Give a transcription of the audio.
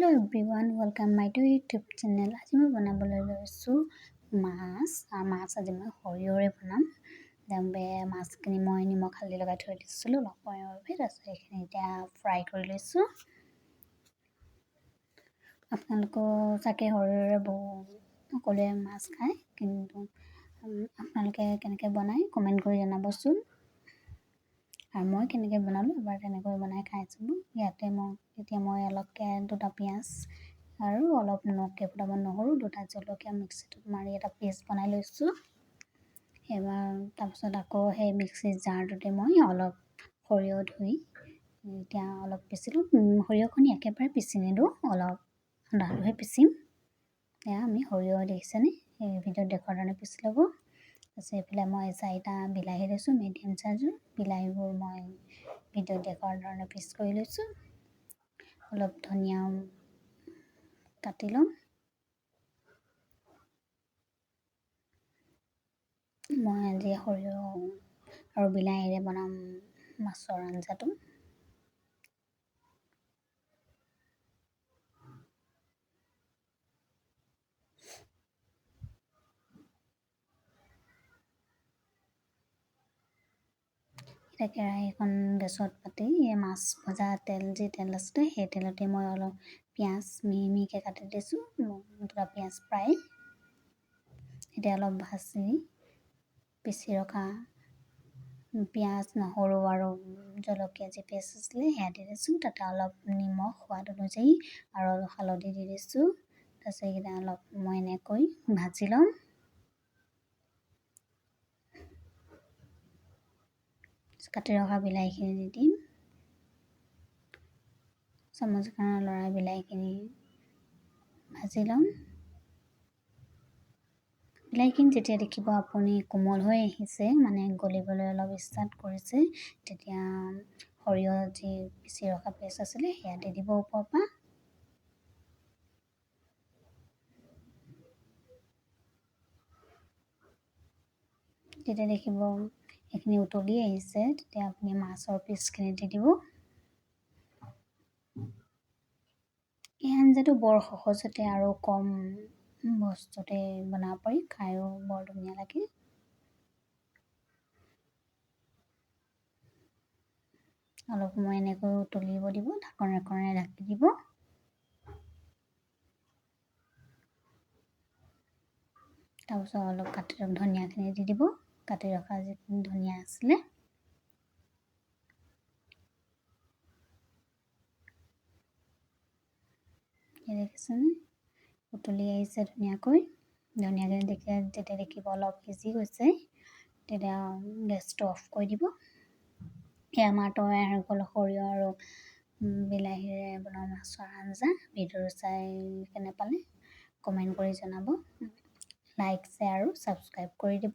Hello' everyone welcome my to YouTube channel আজি মই বনাবলৈ লৈছোঁ মাছ আৰু মাছ আজি মই সৰিয়হৰে বনাম মাছখিনি মই নিমখ হালধি লগাই থৈ দিছিলোঁ অলপ সময়ৰ বাবে তাৰপিছত এইখিনি এতিয়া ফ্ৰাই কৰি লৈছোঁ আপোনালোকেও চাগে সৰিয়হৰে বহু সকলোৱে মাছ খায় কিন্তু আপোনালোকে কেনেকৈ বনায় কমেণ্ট কৰি জনাবচোন আৰু মই কেনেকৈ বনালোঁ এবাৰ তেনেকৈ বনাই খাই চাব ইয়াতে মই এতিয়া মই অলপকৈ দুটা পিঁয়াজ আৰু অলপ নখ কেইফোটামান নহৰু দুটা জলকীয়া মিক্সিটোত মাৰি এটা পেষ্ট বনাই লৈছোঁ। এবাৰ তাৰপিছত আকৌ সেই মিক্সিৰ জাৰটোতে মই অলপ সৰিয়হ ধুই এতিয়া অলপ পিচিলোঁ সৰিয়হখিনি একেবাৰে পিচি নিদিওঁ অলপ আধাটোহে পিচিম এয়া আমি সৰিয়হ দেখিছেনে? এই ভিডিঅ'ত দেখুৱাৰ ধৰণে পিচি ল'ব। তাৰপিছত এইফালে মই চাৰিটা বিলাহী লৈছোঁ মিডিয়াম চাইজৰ বিলাহীবোৰ মই ভিডিঅ'ত দেখুৱাৰ ধৰণে পিচ কৰি লৈছোঁ। অলপ ধনিয়া কাটি ল'ম। মই আজি সৰিয়হ আৰু বিলাহীৰে বনাম মাছৰ আঞ্জাটো। কেৰাহীখন গেছত পাতি মাছ ভজা তেল যি তেল আছিলে সেই তেলতে মই অলপ পিঁয়াজ মিহি মিহিকৈ কাটি দিছোঁ দুটা পিঁয়াজ প্ৰায়। এতিয়া অলপ ভাজি পিচি ৰখা পিঁয়াজ নহৰু আৰু জলকীয়া যি পেষ্ট আছিলে সেয়া দি দিছোঁ। তাতে অলপ নিমখ সোৱাদ অনুযায়ী আৰু অলপ হালধি দি দিছোঁ। তাৰপিছত এইকেইটা অলপ মই এনেকৈ ভাজি ল'ম। কাটি ৰখা বিলাহীখিনি দি দিম। চামুচ এখনৰ লৰাই বিলাহীখিনি ভাজি ল'ম। বিলাহীখিনি যেতিয়া দেখিব আপুনি কোমল হৈ আহিছে মানে গলিবলৈ অলপ ষ্টাৰ্ট কৰিছে তেতিয়া সৰিয়হ যি পিচি ৰখা পেষ্ট আছিলে সেয়া দি দিব ওপৰৰ পৰা। তেতিয়া দেখিব এইখিনি উতলি আহিছে তেতিয়া আপুনি মাছৰ পিচখিনি দি দিব। এই আঞ্জাটো বৰ সহজতে আৰু কম বস্তুতে বনাব পাৰি খায়ো বৰ ধুনীয়া লাগে। অলপ সময় এনেকৈ উতলিব দিব ঢাকন এখনেৰে ঢাকি দিব। তাৰপিছত অলপ কাটি ধনিয়াখিনি দি দিব। কাটি ৰখা যিখিনি ধনিয়া আছিলে। দেখিছেনে? উতলি আহিছে ধুনীয়াকৈ। ধনিয়াখিনি দেখি যেতিয়া দেখিব অলপ সিজি গৈছে। তেতিয়া গেছটো অফ কৰি দিব। এই আমাৰ তৈয়াৰ গ'ল সৰিয়হ আৰু বিলাহীৰে বনোৱা মাছৰ আঞ্জা। ভিডিঅ'টো চাই কেনে পালে কমেণ্ট কৰি জনাব। লাইক শ্বেয়াৰ আৰু ছাবস্ক্ৰাইব কৰি দিব।